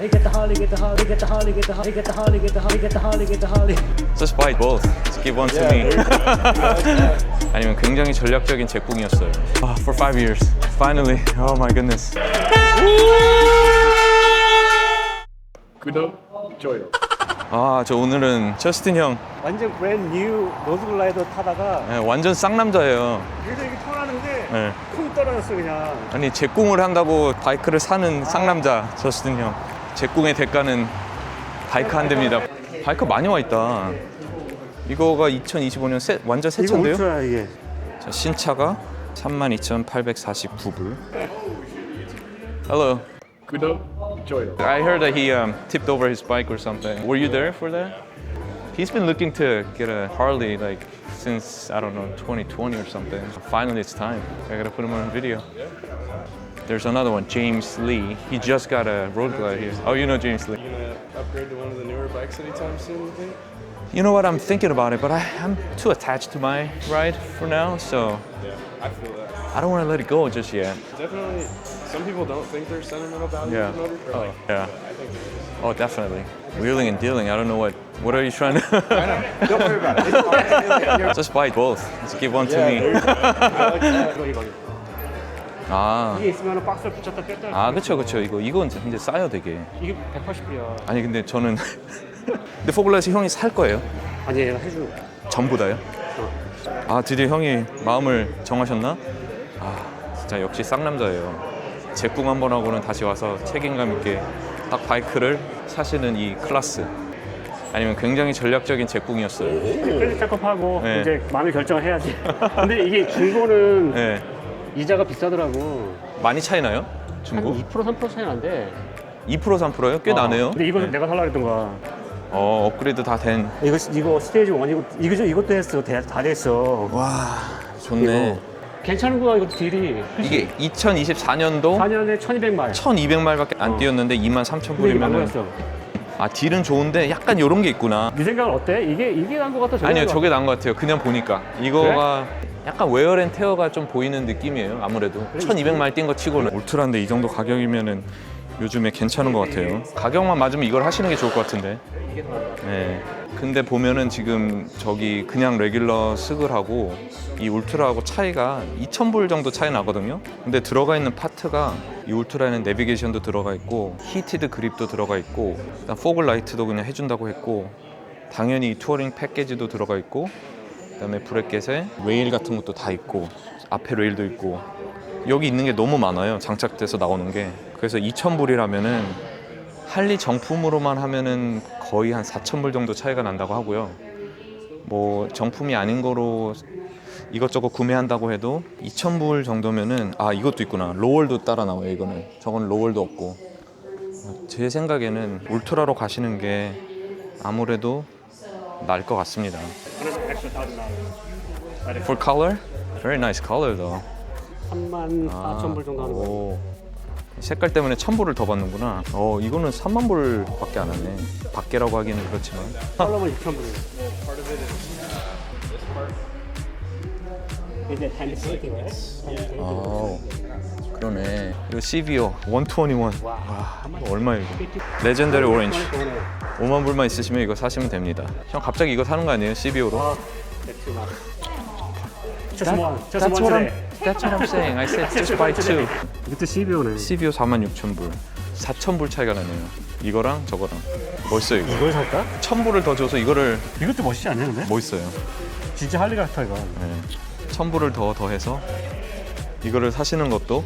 Get the holly, get the holly, get the holly, get the holly, get the holly, get the holly, get the holly, get the holly. Just bite both. Just give one to me. 아니면 굉장히 전략적인 제품이었어요. Oh, for five years. Finally. Oh my goodness. 구독, 좋아요. 아, 저 오늘은 저스틴 형. 완전 브랜드 뉴 로드글라이더 타다가 예, 완전 쌍남자예요. 그래서 이렇게 털하는데 예. 쿵 떨어졌어 그냥. 아니, 제 꿈을 한다고 바이크를 사는 쌍남자 저스틴 형. 제꿍의 대가는 바이크 한 대입니다. 바이크 많이 와 있다. 이거가 2025년 새, 완전 새 이거 차인데요? 울트라 이게. 자, 신차가 32,849불. Hello. 구독, 좋아요. I heard that he um, tipped over his bike or something. Were you there for that? He's been looking to get a Harley like since I don't know 2020 or something. Finally, it's time. I gotta put him on video. There's another one, James Lee. He just got a road glide here. Oh, you know James Lee. You gonna upgrade to one of the newer bikes anytime soon, you think? You know what? I'm thinking about it, but I, I'm too attached to my ride for now, so Yeah, I feel that. I don't want to let it go just yet. Definitely, some people don't think there's sentimental value Yeah. to motor. Oh, like, Yeah. I think there is. Oh, definitely. Wheeling and dealing. I don't know what. What are you trying to? I know. Don't worry about it. Just buy both. Just give one to Yeah, me. 아, 이게 있으면 박스를 붙였다 뺐다. 아, 그쵸, 그쵸. 이거 이건 근데 싸요, 되게. 이게 180불이야. 아니 근데 저는 근데 포블라에서 형이 살 거예요? 아니 얘가 해주는 거야. 전부 다요? 아 드디어 형이 마음을 정하셨나? 아 진짜 역시 쌍남자예요. 제꿈 한 번 하고는 다시 와서 책임감 있게 딱 바이크를 사시는 이 클라스. 아니면 굉장히 전략적인 제꿈이었어요. 크레딧 작업하고 네. 이제 마음의 결정을 해야지. 근데 이게 중고는 네. 이자가 비싸더라고. 많이 차이 나요? 한 중고? 2% 3% 차이 난대. 2% 3%요? 꽤 나네요. 근데 이거 네. 내가 살라 그랬던 거야. 어 업그레이드 다 된. 이거 이거 스테이지 1 이거 이거 이것도 했어. 다, 다 됐어. 와 좋네. 괜찮은 거야 이거 딜이. 이게 2024년도 4년에 1200마일. 1200마일밖에 안 어. 뛰었는데 2만 근데 이게 3,000불이면 망가졌어. 아 딜은 좋은데 약간 요런 게 있구나 네 생각은 어때? 이게 이게 난거 같아? 저게 아니요 저게 나은 것 같아요 그냥 보니까 이거가 약간 웨어앤테어가 좀 보이는 느낌이에요 아무래도. 1200마일 뛴 거 치고는. 울트라인데 이 정도 가격이면은 요즘에 괜찮은 것 같아요. 가격만 맞으면 이걸 하시는 게 좋을 것 같은데. 네. 근데 보면은 지금 저기 그냥 레귤러 스글하고 이 울트라하고 차이가 2,000불 정도 차이 나거든요. 근데 들어가 있는 파트가 이 울트라에는 내비게이션도 들어가 있고 히티드 그립도 들어가 있고 일단 포글 라이트도 그냥 해준다고 했고 당연히 이 투어링 패키지도 들어가 있고 그다음에 브레켓에 레일 같은 것도 다 있고 앞에 레일도 있고 여기 있는 게 너무 많아요. 장착돼서 나오는 게 그래서 2,000불이라면은 할리 정품으로만 하면은 거의 한 4,000불 정도 차이가 난다고 하고요. 뭐 정품이 아닌 거로 이것저것 구매한다고 해도 2,000불 정도면은 아 이것도 있구나. 로월도 따라 나와요. 이거는 저건 로월도 없고 제 생각에는 울트라로 가시는 게 아무래도 나을 것 같습니다. 그래서 100불 나와. For color, very nice color though. 3만 4천 불 정도 하는 거. 오. 색깔 때문에 1,000불을 더 받는구나. 어, 이거는 3만 불밖에 안 하네. 밖에라고 하기는 그렇지만. 컬러만 6천 불이야. 이제 해? 아, 그러네. 이거 CVO 121. 와, 얼마예요 이거? 레전더리 오렌지. 5만 불만 있으시면 이거 사시면 됩니다. 형 갑자기 이거 사는 거 아니에요? 아, much. Just one, just that's one what I'm, today. that's what I'm saying. I said just buy two. 이것도 12호네. CVO 4만 6천 불. 4천 불 차이가 나네요. 이거랑 저거랑. 멋있어요 이거. 이걸 살까? 1천 불을 더 줘서 이거를 이것도 멋있지 않냐 근데? 멋있어요. 진짜 할리 같아 이거. 네. 천 불을 더 더해서 이거를 사시는 것도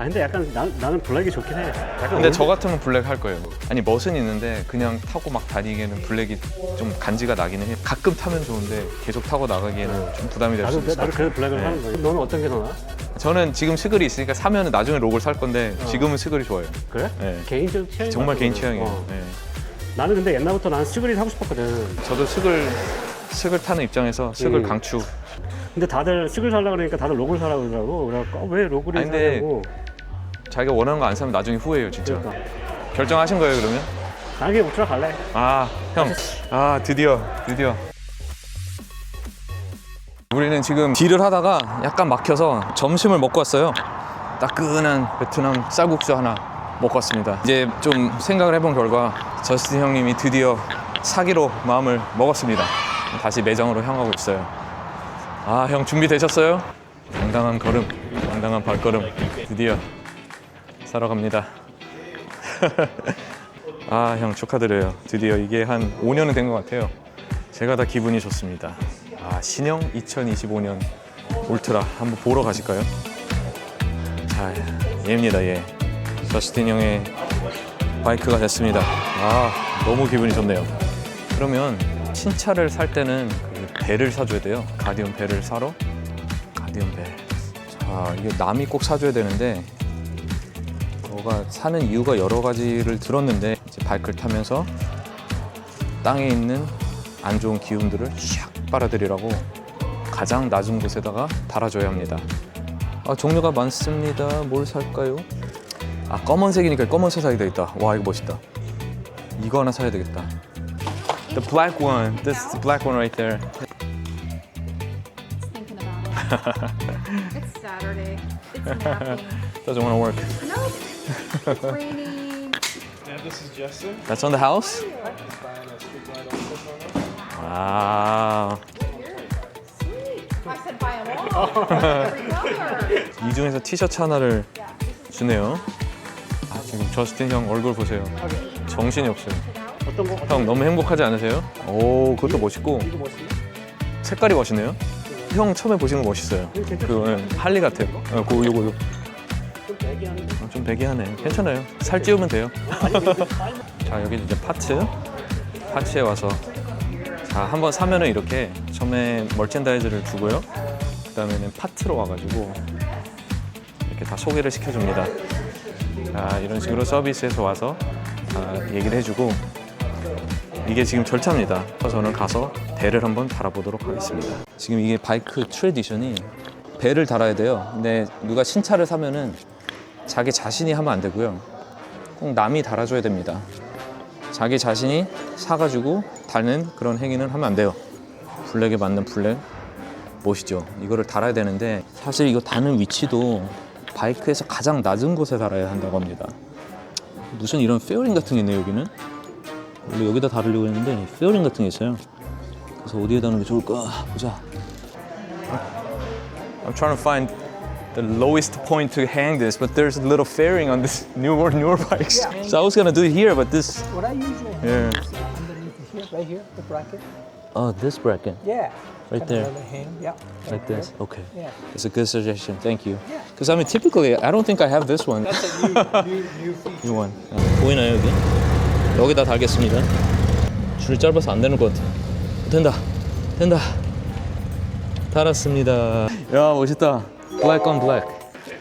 아 근데 약간 나, 나는 블랙이 좋긴 해. 약간 근데 저 같으면 블랙 할 거예요 아니 멋은 있는데 그냥 타고 막 다니기에는 블랙이 좀 간지가 나기는 해요 가끔 타면 좋은데 계속 타고 나가기에는 좀 부담이 될 수 나도 그래서 블랙을 네. 하는 거야. 너는 어떤 게 더 나아? 저는 지금 스글이 있으니까 사면 나중에 로고를 살 건데 지금은 스글이 좋아요 그래? 네. 개인적 취향. 정말 개인 취향이에요 어. 네. 나는 근데 옛날부터 나는 스그릿 하고 싶었거든. 저도 스글 스글 타는 입장에서 스글 음. 강추 근데 다들 스글 살라 그러니까 다들 로그를 사라고 그러더라고. 그래갖고 어, 왜 로그를 아니, 근데 사냐고. 자기가 원하는 거 안 사면 나중에 후회해요 진짜 그러니까. 결정하신 거예요 그러면? 나는 그냥 울트라 갈래. 아, 형. 아, 드디어, 드디어. 우리는 지금 딜을 하다가 약간 막혀서 점심을 먹고 왔어요. 따끈한 베트남 쌀국수 하나 못 갔습니다. 이제 좀 생각을 해본 결과 저스틴 형님이 드디어 사기로 마음을 먹었습니다. 다시 매장으로 향하고 있어요. 아, 형 준비되셨어요? 당당한 걸음, 당당한 발걸음. 드디어 사러 갑니다. 아, 형 축하드려요. 드디어 이게 한 5년은 된 것 같아요. 제가 다 기분이 좋습니다. 아, 신형 2025년 울트라 한번 보러 가실까요? 자, 얘입니다, 얘. 저스틴 형의 바이크가 됐습니다. 아, 너무 기분이 좋네요. 그러면 신차를 살 때는 그 배를 사줘야 돼요. 가디언 배를 사러 가디언 배. 자, 이게 남이 꼭 사줘야 되는데 너가 사는 이유가 여러 가지를 들었는데 이제 바이크를 타면서 땅에 있는 안 좋은 기운들을 샥 빨아들이라고 가장 낮은 곳에다가 달아줘야 합니다. 아, 종류가 많습니다. 뭘 살까요? 아 검은색이니까 검은색 사야 되겠다. 와 이거 멋있다. 이거 하나 사야 되겠다. The black one. This is the black one right there. It's Saturday. It's napping. Doesn't want to work. no, it's raining. Yeah, this is Justin. That's on the house. 아, Sweet. I said buy them all. Every color. 이 중에서 티셔츠 하나를 주네요. 아, 지금 저스틴 형 얼굴 보세요. 정신이 없어요. 어떤 거? 형 너무 행복하지 않으세요? 오, 그것도 멋있고 이거 멋있네. 색깔이 멋있네요. 형 처음에 보신 거 멋있어요. 그 예, 할리 같아요. 어, 그 요거 요거. 어, 좀 배기하네. 괜찮아요. 살 찌우면 돼요. 자 여기 이제 파츠. 파츠에 와서 자 한번 사면은 이렇게 처음에 멀첸다이즈를 주고요. 그다음에는 파트로 와가지고 이렇게 다 소개를 시켜줍니다. 자 이런 식으로 서비스에서 와서 다 얘기를 해주고 이게 지금 절차입니다. 그래서 저는 가서 배를 한번 달아보도록 하겠습니다. 지금 이게 바이크 트레디션이 배를 달아야 돼요. 근데 누가 신차를 사면은 자기 자신이 하면 안 되고요. 꼭 남이 달아줘야 됩니다. 자기 자신이 사가지고 달는 그런 행위는 하면 안 돼요. 블랙에 맞는 블랙 멋이죠. 이거를 달아야 되는데 사실 이거 다는 위치도 바이크에서 가장 낮은 곳에 달아야 한다고 합니다. 무슨 이런 페어링 같은 게 있네요 여기는. 원래 여기다 달으려고 했는데 페어링 같은 게 있어요. 그래서 어디에 다는 게 좋을까 보자. I'm trying to find the lowest point to hang this, but there's a little fairing on this newer newer bikes. So I was gonna do it here, but this What I usually have yeah. is underneath here, right here, the bracket. Oh, this bracket Yeah. Right Kind of there. let it hang. Yeah. like this. Okay, Yeah. it's a good suggestion. Thank you. Yeah. Because I mean, typically I don't think I have this one. That's a new, new, new feature. 이 one. 보이나요 여기? 여기다 달겠습니다. 줄이 짧아서 안 되는 것 같아. 된다, 된다. 달았습니다. 야 멋있다. Black on black.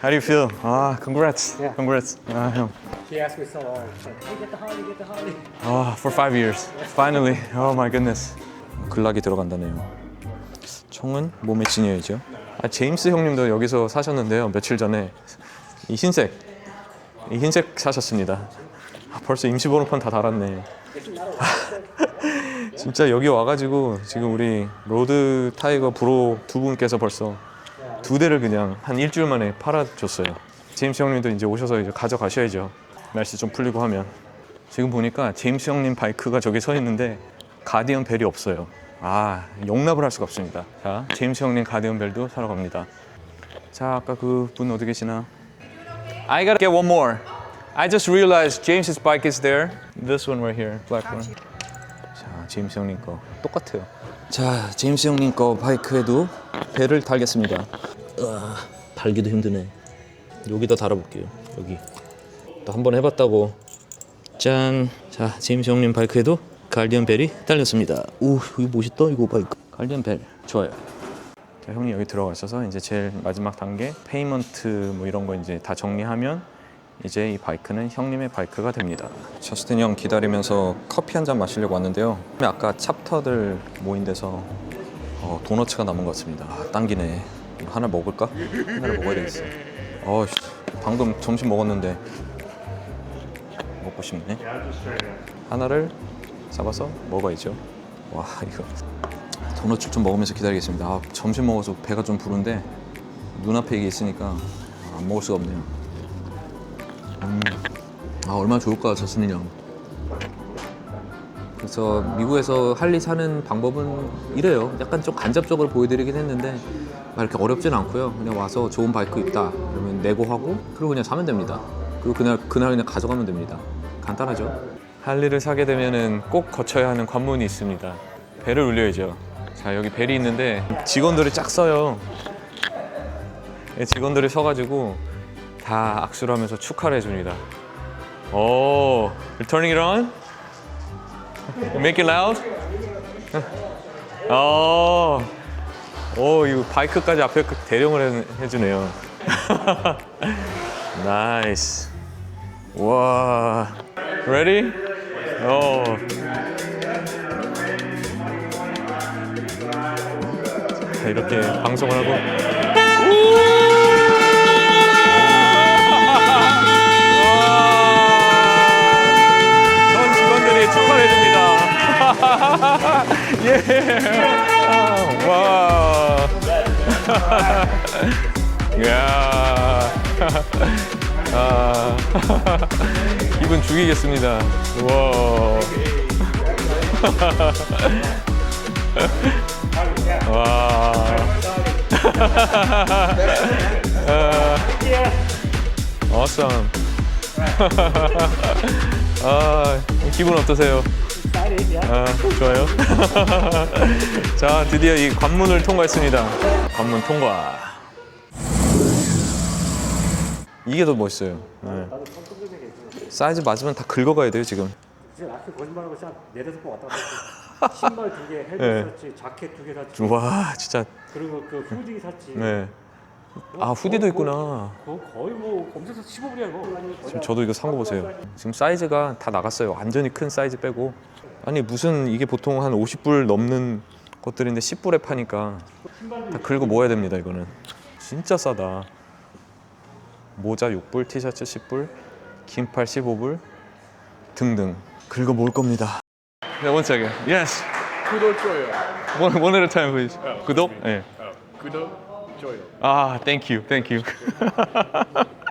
How do you feel? 아, congrats. Yeah. Congrats. 아 형. She asked me so like, hey, get the Harley, get the Harley. 아, for five years. Finally. Oh my goodness. 글락이 들어간다네요. 총은 몸에 지녀야죠. 아, 제임스 형님도 여기서 사셨는데요. 며칠 전에 이 흰색, 이 흰색 사셨습니다. 아, 벌써 임시 번호판 다 달았네. 진짜 여기 와가지고 지금 우리 로드 타이거 브로 두 분께서 벌써 두 대를 그냥 한 일주일 만에 팔아줬어요. 제임스 형님도 이제 오셔서 이제 가져가셔야죠. 날씨 좀 풀리고 하면. 지금 보니까 제임스 형님 바이크가 저기 서 있는데 가디언 벨이 없어요. 아 용납을 할 수가 없습니다. 자 제임스 형님 가디언 벨도 사러 갑니다. 자 아까 그 분 어디 계시나? I gotta get one more. I just realized James's bike is there. This one right here, black one. 자 제임스 형님 거 똑같아요. 자 제임스 형님 거 바이크에도 벨을 달겠습니다. 으아, 달기도 힘드네. 여기다 달아볼게요. 여기. 또 한 번 해봤다고 짠! 자, 제임스 형님 바이크에도 갈디언 벨이 달렸습니다. 오, 이거 멋있다, 이거 바이크. 갈디언 벨, 좋아요. 자, 형님 여기 들어가셔서 이제 제일 마지막 단계 페이먼트 뭐 이런 거 이제 다 정리하면 이제 이 바이크는 형님의 바이크가 됩니다. 저스틴 형 기다리면서 커피 한 잔 마시려고 왔는데요. 아까 찹터들 모인 데서 어, 도너츠가 남은 것 같습니다. 아, 당기네. 하나 먹을까? 하나를 먹어야 되겠어. 어, 씨, 방금 점심 먹었는데 먹고 싶네. 하나를 잡아서 먹어야죠. 와 이거 도넛을 좀 먹으면서 기다리겠습니다. 아, 점심 먹어서 배가 좀 부른데 눈앞에 이게 있으니까 안 먹을 수가 없네요. 음, 아 얼마나 좋을까 저스틴 형. 그래서 미국에서 할리 사는 방법은 이래요. 약간 좀 간접적으로 보여드리긴 했는데 막 이렇게 어렵진 않고요. 그냥 와서 좋은 바이크 있다 그러면 내고 하고 그리고 그냥 사면 됩니다. 그리고 그날 그날 그냥 가져가면 됩니다. 간단하죠. 할리를 사게 되면은 꼭 거쳐야 하는 관문이 있습니다. 벨을 울려야죠. 자 여기 벨이 있는데 직원들이 짝 서요. 예, 직원들이 서가지고 다 악수를 하면서 축하를 해줍니다. 오, you're turning it on? Make it loud? 어, 오, 이거 바이크까지 앞에 그 대령을 해, 해주네요. 나이스. 와, ready? 오. 자, 이렇게 방송을 하고. 와. 이야. 아. 기분 죽이겠습니다. 와. 와. awesome. 아, 기분 어떠세요? 아, 좋아요. 자, 드디어 이 관문을 통과했습니다. 관문 통과. 이게 더 멋있어요. 네. 사이즈 맞으면 다 긁어가야 돼요, 지금. 진짜 라스 거짓말하고 진짜 네다섯 번 왔다 갔다 했어. 신발 두 개, 헬멧 네. 샀지, 자켓 두 개 샀지, 와, 진짜. 그리고 그 후디 샀지. 네. 아, 후디도 있구나. 그거 거의 뭐 검색해서 15불이야 이거. 지금 저도 이거 산 거 보세요. 지금 사이즈가 다 나갔어요. 완전히 큰 사이즈 빼고. 아니 무슨 이게 보통 한 50불 넘는 것들인데 10불에 파니까 다 긁어 모아야 됩니다. 이거는 진짜 싸다. 모자 6불, 티셔츠 10불, 긴팔 15불 등등 긁어 모을 겁니다. 네, second. Yes. 구독 좋아요. One, one at a time, please. 구독? 네. 구독 좋아요. 아, thank you, thank you.